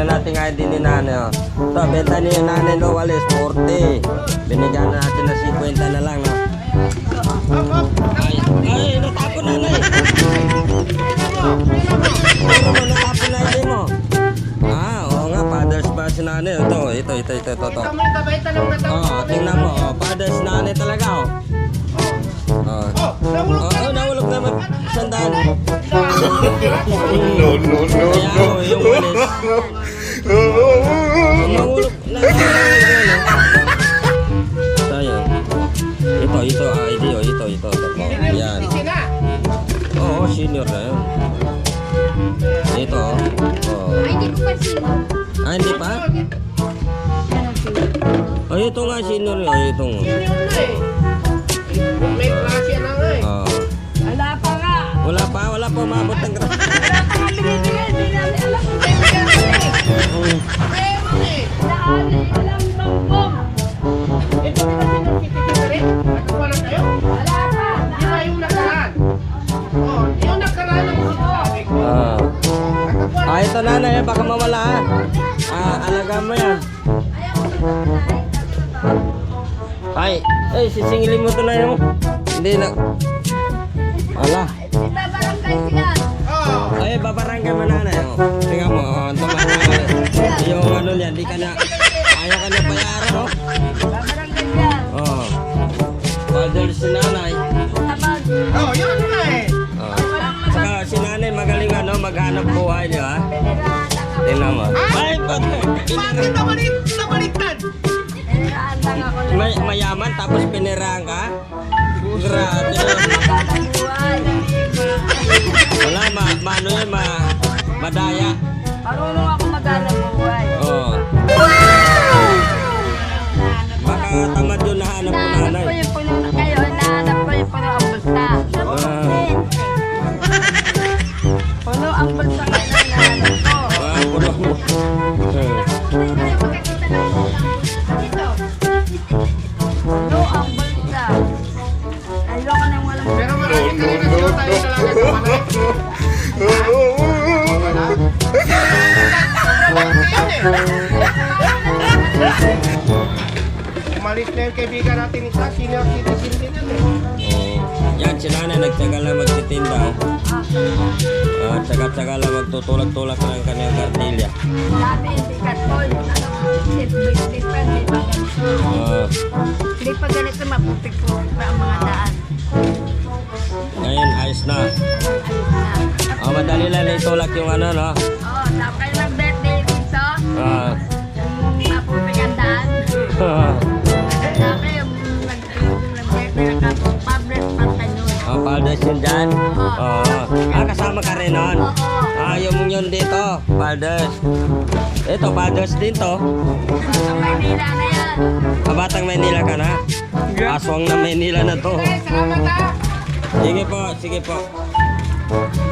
Tingnan natin nga din ni nanay. Oh. Ito, benta ni nanay Lowalis, 40. Binigyan na natin ng 50 na lang. No? Ay, ay, natapon nanay. Ano mo, natapon na hindi mo. Ah, oo nga, father's ba si nanay. Ito, ito, ito, ito, ito. ito. Na tanong. Oh, tingnan mo. Oh, father's nanay talaga. Oh. Oh. Oh, nahulog Oh, oh, nahulog naman. Sandaan. No, no, no, no. oh, yung walis. Tayo. Ito, ito, ah, ito, ito, ito. Oh, yan. Oo, senior na yun. Ito, oh. oh. Ay, hindi ko pa sino. Ah, hindi pa? Oh, ito nga, senior yun. Oh, ito. Yun yun na eh. Ito nanay, baka mawala ah. Ah, alaga mo yan. Ay, ay, sisingilin mo to na yun. Hindi na. Ala. Ibabarangay sila. Ay, babarangay mo nanay. Oh. Tingnan mo, oh, tumawa. Yung ano yan, di ka na, ayaw ka na bayaran, oh. Babarangay sila. Oh. Father si nanay. Sabag. oh, yun maghanap buhay niya, ha? Tingnan mo. Ay, ba't? Bakit nabalik, nabaliktad? May, mayaman tapos pinirang ka? Grabe. Wala, ma, ma, ano yun, ma, madaya. Marunong Ayoko nang walang Pero marami ka rin na tayo talaga sa manay. Umalis na yung kaibigan natin isa, senior citizen din yan eh. Oh. Yan, si nanay nagtagal na magtitinda. Ah, tsaga-tsaga lang magtutulak-tulak ng kanyang kartilya. Sabi, hindi ka tol. Hindi pa, hindi pa ganito. Ah, Hindi pa ganito maputik po ayos na. Na. Ah, madali lang na itulak yung ano, no? Oo, tapos kayo mag-birthday dito. Ah. Maputik ang daan. Sabi, yung public pagkanyon. Ah, yun dyan? Oo. Ah, kasama ka rin nun? Oo. Ah, yung yun dito, Paldes. Ito, Paldes din to. Sa Maynila na yan. Kabatang Maynila ka na? Aswang na Maynila na to. Eh, salamat ah! Sige po, sige po.